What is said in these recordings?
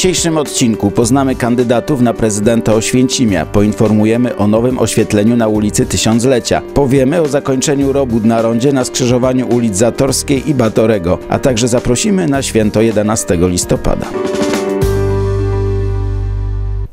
dzisiejszym odcinku poznamy kandydatów na prezydenta Oświęcimia, poinformujemy o nowym oświetleniu na ulicy Tysiąclecia, powiemy o zakończeniu robót na rondzie na skrzyżowaniu ulic Zatorskiej i Batorego, a także zaprosimy na święto 11 listopada.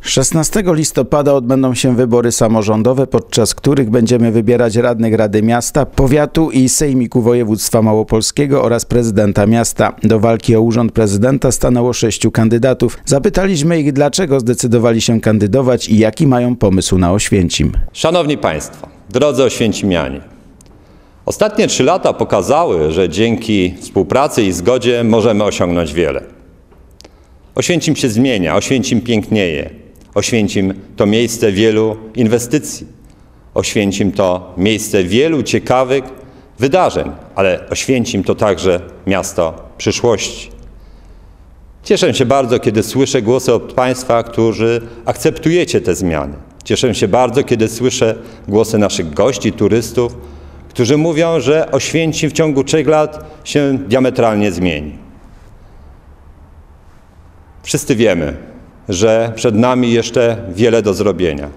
16 listopada odbędą się wybory samorządowe, podczas których będziemy wybierać radnych Rady Miasta, Powiatu i Sejmiku Województwa Małopolskiego oraz prezydenta miasta. Do walki o urząd prezydenta stanęło sześciu kandydatów. Zapytaliśmy ich, dlaczego zdecydowali się kandydować i jaki mają pomysł na Oświęcim. Szanowni Państwo, drodzy Oświęcimianie, ostatnie trzy lata pokazały, że dzięki współpracy i zgodzie możemy osiągnąć wiele. Oświęcim się zmienia, Oświęcim pięknieje. Oświęcim to miejsce wielu inwestycji. Oświęcim to miejsce wielu ciekawych wydarzeń, ale Oświęcim to także miasto przyszłości. Cieszę się bardzo, kiedy słyszę głosy od Państwa, którzy akceptujecie te zmiany. Cieszę się bardzo, kiedy słyszę głosy naszych gości, turystów, którzy mówią, że Oświęcim w ciągu trzech lat się diametralnie zmieni. Wszyscy wiemy, że przed nami jeszcze wiele do zrobienia.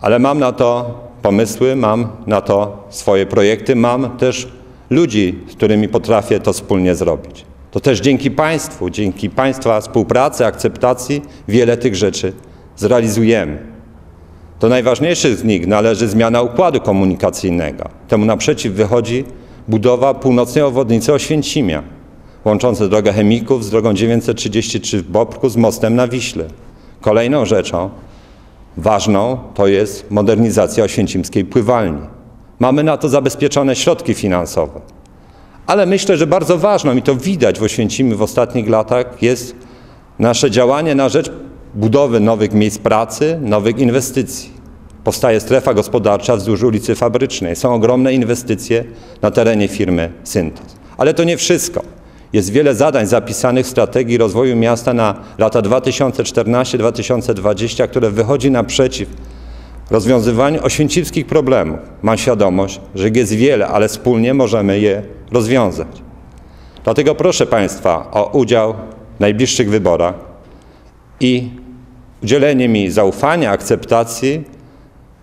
Ale mam na to pomysły, mam na to swoje projekty, mam też ludzi, z którymi potrafię to wspólnie zrobić. To też dzięki Państwu, dzięki Państwa współpracy, akceptacji wiele tych rzeczy zrealizujemy. Do najważniejszych z nich należy zmiana układu komunikacyjnego. Temu naprzeciw wychodzi budowa północnej obwodnicy Oświęcimia łączące drogę Chemików z drogą 933 w Bobku z mostem na Wiśle. Kolejną rzeczą ważną to jest modernizacja oświęcimskiej pływalni. Mamy na to zabezpieczone środki finansowe. Ale myślę, że bardzo ważną, i to widać w Oświęcimiu w ostatnich latach, jest nasze działanie na rzecz budowy nowych miejsc pracy, nowych inwestycji. Powstaje strefa gospodarcza wzdłuż ulicy Fabrycznej. Są ogromne inwestycje na terenie firmy Syntos. Ale to nie wszystko. Jest wiele zadań zapisanych w strategii rozwoju miasta na lata 2014-2020, które wychodzi naprzeciw rozwiązywaniu oświęcimskich problemów. Mam świadomość, że ich jest wiele, ale wspólnie możemy je rozwiązać. Dlatego proszę Państwa o udział w najbliższych wyborach i udzielenie mi zaufania, akceptacji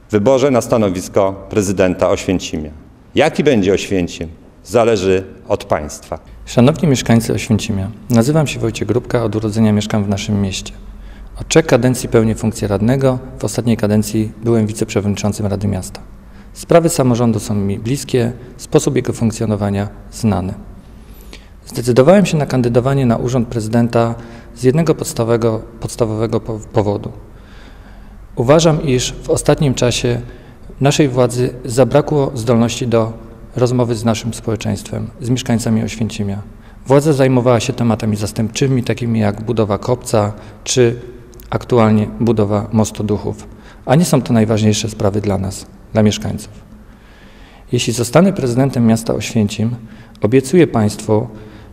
w wyborze na stanowisko prezydenta Oświęcimia. Jaki będzie Oświęcim, zależy od Państwa. Szanowni mieszkańcy Oświęcimia, nazywam się Wojciech Grupka, od urodzenia mieszkam w naszym mieście. Od trzech kadencji pełnię funkcję radnego, w ostatniej kadencji byłem wiceprzewodniczącym Rady Miasta. Sprawy samorządu są mi bliskie, sposób jego funkcjonowania znany. Zdecydowałem się na kandydowanie na urząd prezydenta z jednego podstawowego, podstawowego powodu. Uważam, iż w ostatnim czasie naszej władzy zabrakło zdolności do rozmowy z naszym społeczeństwem, z mieszkańcami Oświęcimia. Władza zajmowała się tematami zastępczymi, takimi jak budowa kopca czy aktualnie budowa mostu duchów, a nie są to najważniejsze sprawy dla nas, dla mieszkańców. Jeśli zostanę prezydentem miasta Oświęcim, obiecuję Państwu,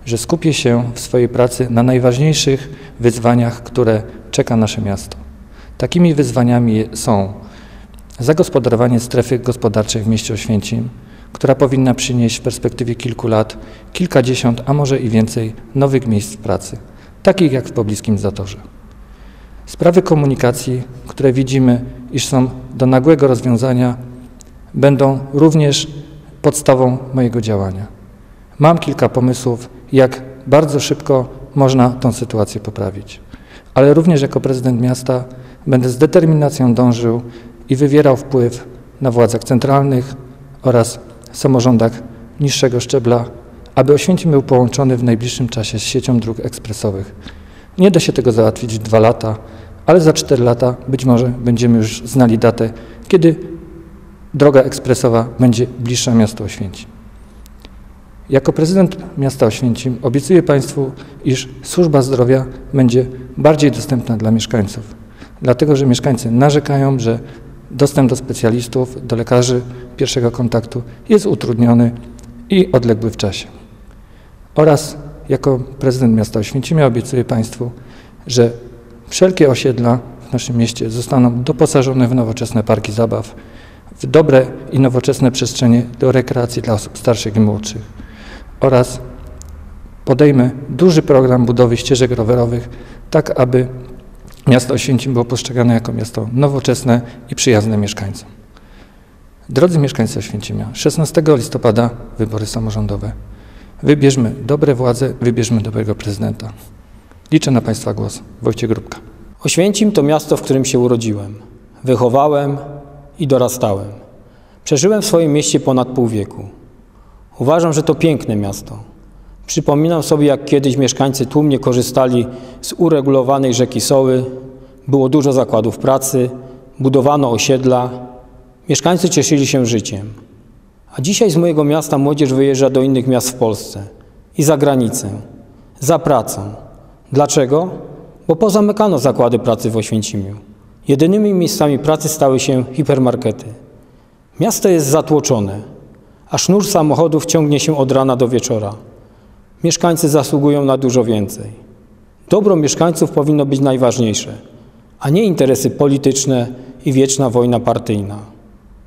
że skupię się w swojej pracy na najważniejszych wyzwaniach, które czeka nasze miasto. Takimi wyzwaniami są zagospodarowanie strefy gospodarczej w mieście Oświęcim, która powinna przynieść w perspektywie kilku lat kilkadziesiąt, a może i więcej nowych miejsc pracy, takich jak w pobliskim Zatorze. Sprawy komunikacji, które widzimy, iż są do nagłego rozwiązania, będą również podstawą mojego działania. Mam kilka pomysłów, jak bardzo szybko można tę sytuację poprawić, ale również jako prezydent miasta będę z determinacją dążył i wywierał wpływ na władzach centralnych oraz samorządach niższego szczebla, aby Oświęcim był połączony w najbliższym czasie z siecią dróg ekspresowych. Nie da się tego załatwić w dwa lata, ale za cztery lata być może będziemy już znali datę, kiedy droga ekspresowa będzie bliższa miastu Oświęcim. Jako prezydent miasta Oświęcim obiecuję Państwu, iż służba zdrowia będzie bardziej dostępna dla mieszkańców, dlatego że mieszkańcy narzekają, że dostęp do specjalistów, do lekarzy pierwszego kontaktu jest utrudniony i odległy w czasie. Oraz jako prezydent miasta Oświęcimia obiecuję Państwu, że wszelkie osiedla w naszym mieście zostaną doposażone w nowoczesne parki zabaw, w dobre i nowoczesne przestrzenie do rekreacji dla osób starszych i młodszych oraz podejmę duży program budowy ścieżek rowerowych tak aby miasto Oświęcim było postrzegane jako miasto nowoczesne i przyjazne mieszkańcom. Drodzy mieszkańcy Oświęcimia, 16 listopada wybory samorządowe. Wybierzmy dobre władze, wybierzmy dobrego prezydenta. Liczę na Państwa głos. Wojciech Grupka. Oświęcim to miasto, w którym się urodziłem, wychowałem i dorastałem. Przeżyłem w swoim mieście ponad pół wieku. Uważam, że to piękne miasto. Przypominam sobie, jak kiedyś mieszkańcy tłumnie korzystali z uregulowanej rzeki Soły. Było dużo zakładów pracy, budowano osiedla. Mieszkańcy cieszyli się życiem. A dzisiaj z mojego miasta młodzież wyjeżdża do innych miast w Polsce i za granicę, za pracą. Dlaczego? Bo pozamykano zakłady pracy w Oświęcimiu. Jedynymi miejscami pracy stały się hipermarkety. Miasto jest zatłoczone, a sznur samochodów ciągnie się od rana do wieczora. Mieszkańcy zasługują na dużo więcej. Dobro mieszkańców powinno być najważniejsze, a nie interesy polityczne i wieczna wojna partyjna.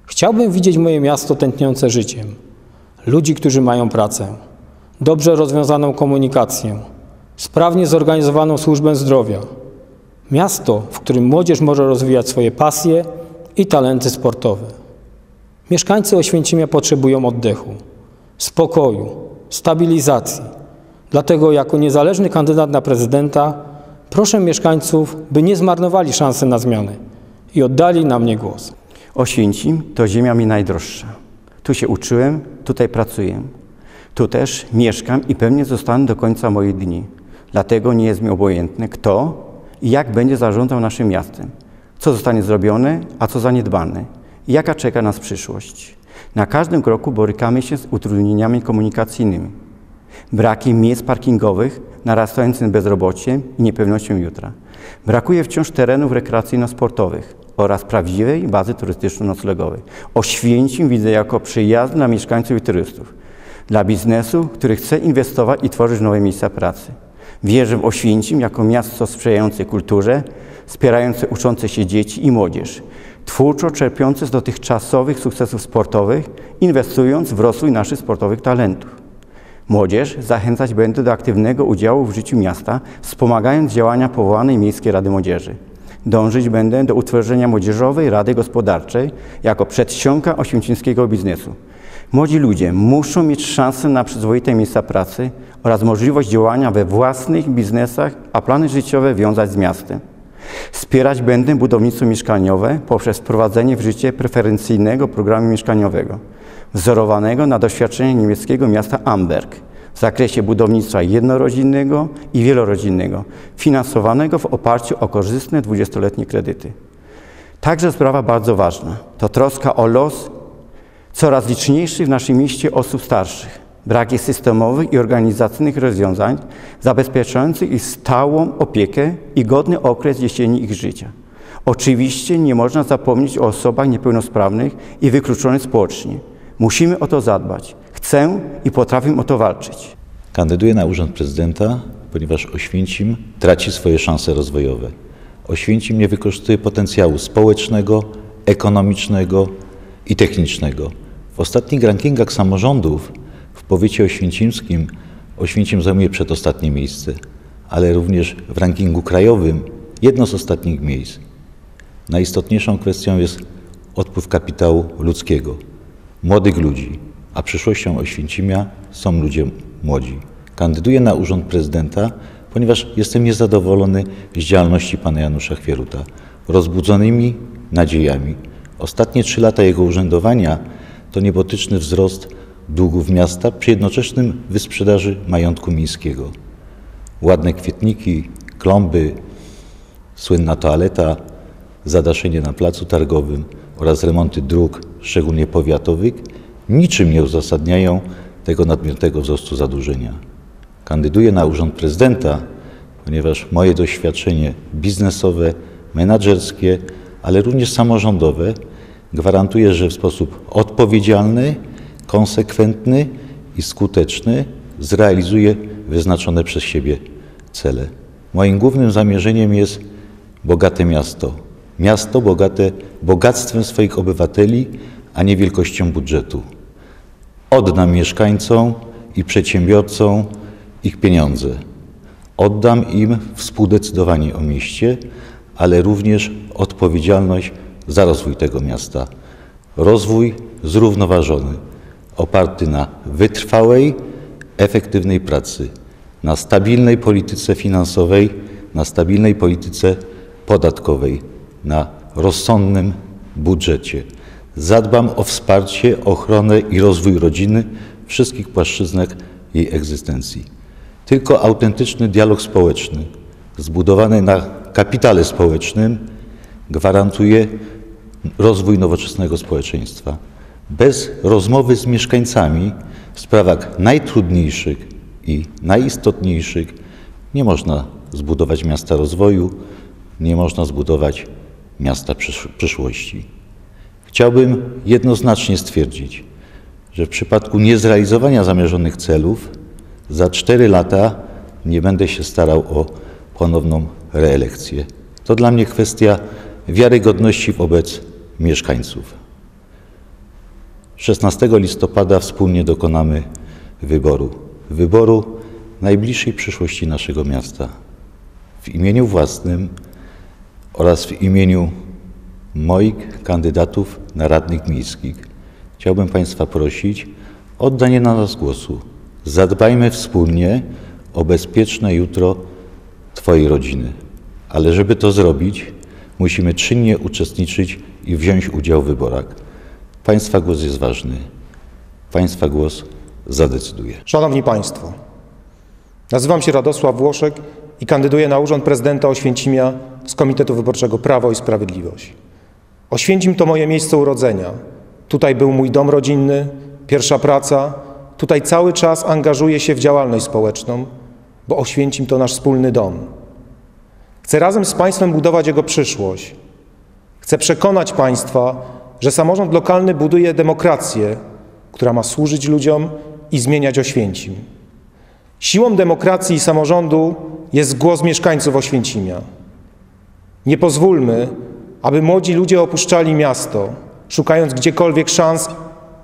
Chciałbym widzieć moje miasto tętniące życiem, ludzi, którzy mają pracę, dobrze rozwiązaną komunikację, sprawnie zorganizowaną służbę zdrowia. Miasto, w którym młodzież może rozwijać swoje pasje i talenty sportowe. Mieszkańcy Oświęcimia potrzebują oddechu, spokoju, stabilizacji. Dlatego jako niezależny kandydat na prezydenta proszę mieszkańców, by nie zmarnowali szansy na zmiany i oddali na mnie głos. Oświęcim to ziemia mi najdroższa. Tu się uczyłem, tutaj pracuję. Tu też mieszkam i pewnie zostanę do końca moich dni. Dlatego nie jest mi obojętne, kto i jak będzie zarządzał naszym miastem. Co zostanie zrobione, a co zaniedbane. I jaka czeka nas przyszłość. Na każdym kroku borykamy się z utrudnieniami komunikacyjnymi. Brakiem miejsc parkingowych, narastającym bezrobociem i niepewnością jutra. Brakuje wciąż terenów rekreacyjno-sportowych oraz prawdziwej bazy turystyczno-noclegowej. Oświęcim widzę jako przyjazd dla mieszkańców i turystów. Dla biznesu, który chce inwestować i tworzyć nowe miejsca pracy. Wierzę w Oświęcim jako miasto sprzyjające kulturze, wspierające uczące się dzieci i młodzież, twórczo czerpiące z dotychczasowych sukcesów sportowych, inwestując w rozwój naszych sportowych talentów. Młodzież zachęcać będę do aktywnego udziału w życiu miasta, wspomagając działania powołanej Miejskiej Rady Młodzieży. Dążyć będę do utworzenia Młodzieżowej Rady Gospodarczej jako przedsionka oświęcimskiego biznesu. Młodzi ludzie muszą mieć szansę na przyzwoite miejsca pracy oraz możliwość działania we własnych biznesach, a plany życiowe wiązać z miastem. Wspierać będę budownictwo mieszkaniowe poprzez wprowadzenie w życie preferencyjnego programu mieszkaniowego, wzorowanego na doświadczeniu niemieckiego miasta Amberg w zakresie budownictwa jednorodzinnego i wielorodzinnego, finansowanego w oparciu o korzystne 20-letnie kredyty. Także sprawa bardzo ważna to troska o los coraz liczniejszych w naszym mieście osób starszych. Brak jest systemowych i organizacyjnych rozwiązań zabezpieczających ich stałą opiekę i godny okres jesieni ich życia. Oczywiście nie można zapomnieć o osobach niepełnosprawnych i wykluczonych społecznie. Musimy o to zadbać. Chcę i potrafię o to walczyć. Kandyduję na urząd prezydenta, ponieważ Oświęcim traci swoje szanse rozwojowe. Oświęcim nie wykorzystuje potencjału społecznego, ekonomicznego i technicznego. W ostatnich rankingach samorządów powiecie oświęcimskim Oświęcim zajmuje przedostatnie miejsce, ale również w rankingu krajowym jedno z ostatnich miejsc. Najistotniejszą kwestią jest odpływ kapitału ludzkiego, młodych ludzi, a przyszłością Oświęcimia są ludzie młodzi. Kandyduję na urząd prezydenta, ponieważ jestem niezadowolony z działalności pana Janusza Chwieruta, rozbudzonymi nadziejami. Ostatnie trzy lata jego urzędowania to niebotyczny wzrost długów miasta przy jednoczesnym wysprzedaży majątku miejskiego. Ładne kwietniki, klomby, słynna toaleta, zadaszenie na placu targowym oraz remonty dróg, szczególnie powiatowych, niczym nie uzasadniają tego nadmiernego wzrostu zadłużenia. Kandyduję na urząd prezydenta, ponieważ moje doświadczenie biznesowe, menedżerskie, ale również samorządowe gwarantuje, że w sposób odpowiedzialny, konsekwentny i skuteczny zrealizuje wyznaczone przez siebie cele. Moim głównym zamierzeniem jest bogate miasto. Miasto bogate bogactwem swoich obywateli, a nie wielkością budżetu. Oddam mieszkańcom i przedsiębiorcom ich pieniądze. Oddam im współdecydowanie o mieście, ale również odpowiedzialność za rozwój tego miasta. Rozwój zrównoważony, oparty na wytrwałej, efektywnej pracy, na stabilnej polityce finansowej, na stabilnej polityce podatkowej, na rozsądnym budżecie. Zadbam o wsparcie, ochronę i rozwój rodziny wszystkich płaszczyznach jej egzystencji. Tylko autentyczny dialog społeczny, zbudowany na kapitale społecznym, gwarantuje rozwój nowoczesnego społeczeństwa. Bez rozmowy z mieszkańcami w sprawach najtrudniejszych i najistotniejszych nie można zbudować miasta rozwoju, nie można zbudować miasta przyszłości. Chciałbym jednoznacznie stwierdzić, że w przypadku niezrealizowania zamierzonych celów za cztery lata nie będę się starał o ponowną reelekcję. To dla mnie kwestia wiarygodności wobec mieszkańców. 16 listopada wspólnie dokonamy wyboru. Wyboru najbliższej przyszłości naszego miasta. W imieniu własnym oraz w imieniu moich kandydatów na radnych miejskich chciałbym Państwa prosić o oddanie na nas głosu. Zadbajmy wspólnie o bezpieczne jutro Twojej rodziny. Ale żeby to zrobić, musimy czynnie uczestniczyć i wziąć udział w wyborach. Państwa głos jest ważny. Państwa głos zadecyduje. Szanowni Państwo, nazywam się Radosław Włoszek i kandyduję na urząd prezydenta Oświęcimia z Komitetu Wyborczego Prawo i Sprawiedliwość. Oświęcim to moje miejsce urodzenia. Tutaj był mój dom rodzinny, pierwsza praca. Tutaj cały czas angażuję się w działalność społeczną, bo Oświęcim to nasz wspólny dom. Chcę razem z Państwem budować jego przyszłość. Chcę przekonać Państwa, że samorząd lokalny buduje demokrację, która ma służyć ludziom i zmieniać Oświęcim. Siłą demokracji i samorządu jest głos mieszkańców Oświęcimia. Nie pozwólmy, aby młodzi ludzie opuszczali miasto, szukając gdziekolwiek szans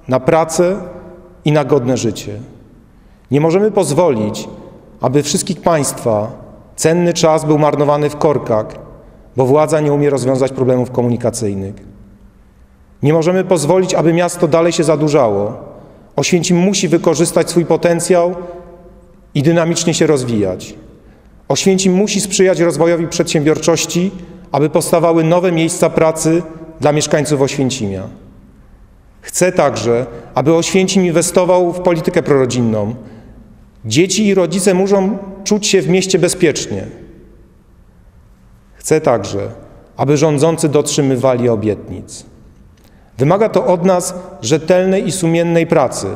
na pracę i na godne życie. Nie możemy pozwolić, aby wszystkich Państwa cenny czas był marnowany w korkach, bo władza nie umie rozwiązać problemów komunikacyjnych. Nie możemy pozwolić, aby miasto dalej się zadłużało. Oświęcim musi wykorzystać swój potencjał i dynamicznie się rozwijać. Oświęcim musi sprzyjać rozwojowi przedsiębiorczości, aby powstawały nowe miejsca pracy dla mieszkańców Oświęcimia. Chcę także, aby Oświęcim inwestował w politykę prorodzinną. Dzieci i rodzice muszą czuć się w mieście bezpiecznie. Chcę także, aby rządzący dotrzymywali obietnic. Wymaga to od nas rzetelnej i sumiennej pracy,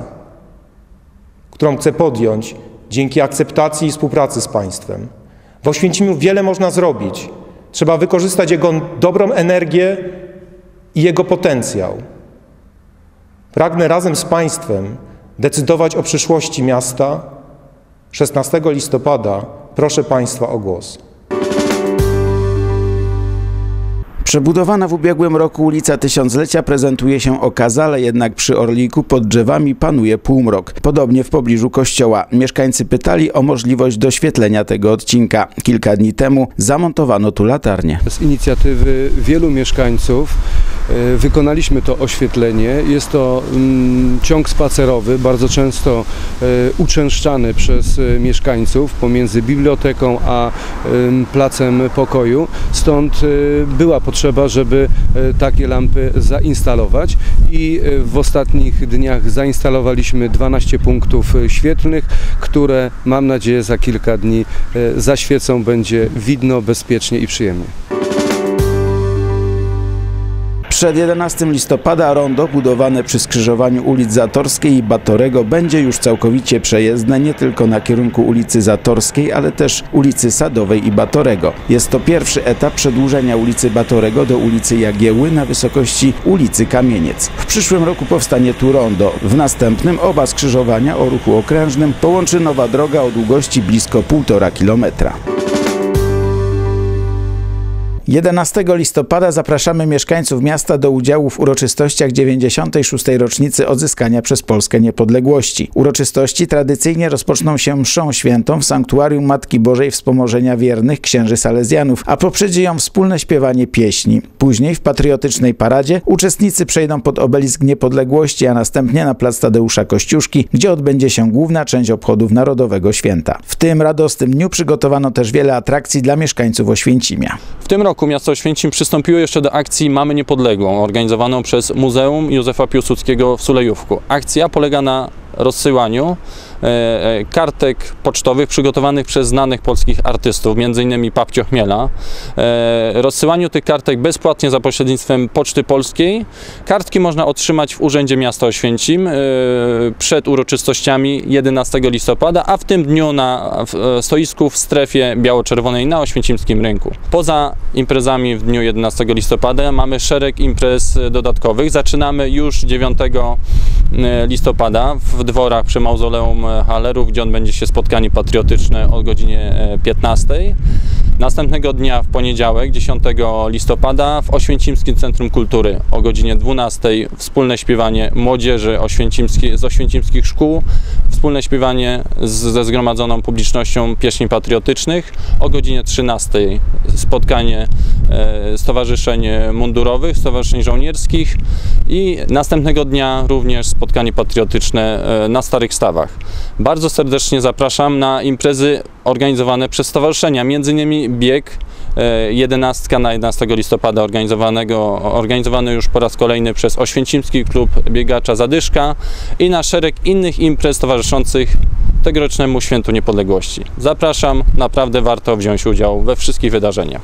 którą chcę podjąć dzięki akceptacji i współpracy z państwem. W Oświęcimiu wiele można zrobić. Trzeba wykorzystać jego dobrą energię i jego potencjał. Pragnę razem z państwem decydować o przyszłości miasta. 16 listopada proszę państwa o głos. Przebudowana w ubiegłym roku ulica Tysiąclecia prezentuje się okazale, jednak przy Orliku pod drzewami panuje półmrok. Podobnie w pobliżu kościoła. Mieszkańcy pytali o możliwość doświetlenia tego odcinka. Kilka dni temu zamontowano tu latarnię. Z inicjatywy wielu mieszkańców e, wykonaliśmy to oświetlenie. Jest to mm, ciąg spacerowy, bardzo często e, uczęszczany przez e, mieszkańców pomiędzy biblioteką a placem pokoju. Stąd była potrzeba potrzeba, żeby e, takie lampy zainstalować i e, w ostatnich dniach zainstalowaliśmy 12 punktów e, świetlnych, które mam nadzieję za kilka dni zaświecą, będzie widno, bezpiecznie i przyjemnie. Przed 11 listopada rondo budowane przy skrzyżowaniu ulic Zatorskiej i Batorego będzie już całkowicie przejezdne nie tylko na kierunku ulicy Zatorskiej, ale też ulicy Sadowej i Batorego. Jest to pierwszy etap przedłużenia ulicy Batorego do ulicy Jagieły na wysokości ulicy Kamieniec. W przyszłym roku powstanie tu rondo. W następnym oba skrzyżowania o ruchu okrężnym połączy nowa droga o długości blisko 1,5 kilometra. 11 listopada zapraszamy mieszkańców miasta do udziału w uroczystościach 96. rocznicy odzyskania przez Polskę niepodległości. Uroczystości tradycyjnie rozpoczną się mszą świętą w sanktuarium Matki Bożej Wspomożenia Wiernych księży Salezjanów, a poprzedzi ją wspólne śpiewanie pieśni. Później w patriotycznej paradzie uczestnicy przejdą pod obelisk niepodległości, a następnie na plac Tadeusza Kościuszki, gdzie odbędzie się główna część obchodów Narodowego Święta. W tym radosnym dniu przygotowano też wiele atrakcji dla mieszkańców Oświęcimia. W tym roku miasto Oświęcim przystąpiło jeszcze do akcji Mamy Niepodległą, organizowaną przez Muzeum Józefa Piłsudskiego w Sulejówku. Akcja polega na rozsyłaniu e, e, kartek pocztowych przygotowanych przez znanych polskich artystów, m.in. Papcio Chmiela. E, rozsyłaniu tych kartek bezpłatnie za pośrednictwem Poczty Polskiej. Kartki można otrzymać w Urzędzie Miasta Oświęcim przed uroczystościami 11 listopada, a w tym dniu na stoisku w strefie biało-czerwonej na Oświęcimskim Rynku. Poza imprezami w dniu 11 listopada mamy szereg imprez dodatkowych. Zaczynamy już 9 e, listopada w dworach przy Mauzoleum Hallerów, gdzie odbędzie się spotkanie patriotyczne o godzinie e, 15. Następnego dnia w poniedziałek, 10 listopada w Oświęcimskim Centrum Kultury o godzinie 12 wspólne śpiewanie młodzieży oświęcimskiej, z oświęcimskich szkół, wspólne śpiewanie z, ze zgromadzoną publicznością pieśni patriotycznych. O godzinie 13 spotkanie e, stowarzyszeń mundurowych, stowarzyszeń żołnierskich i następnego dnia również spotkanie patriotyczne e, na Starych Stawach. Bardzo serdecznie zapraszam na imprezy organizowane przez stowarzyszenia, między innymi bieg e, 11 na 11 listopada organizowanego, organizowany już po raz kolejny przez Oświęcimski Klub Biegacza Zadyszka i na szereg innych imprez towarzyszących tegorocznemu Świętu Niepodległości. Zapraszam, naprawdę warto wziąć udział we wszystkich wydarzeniach.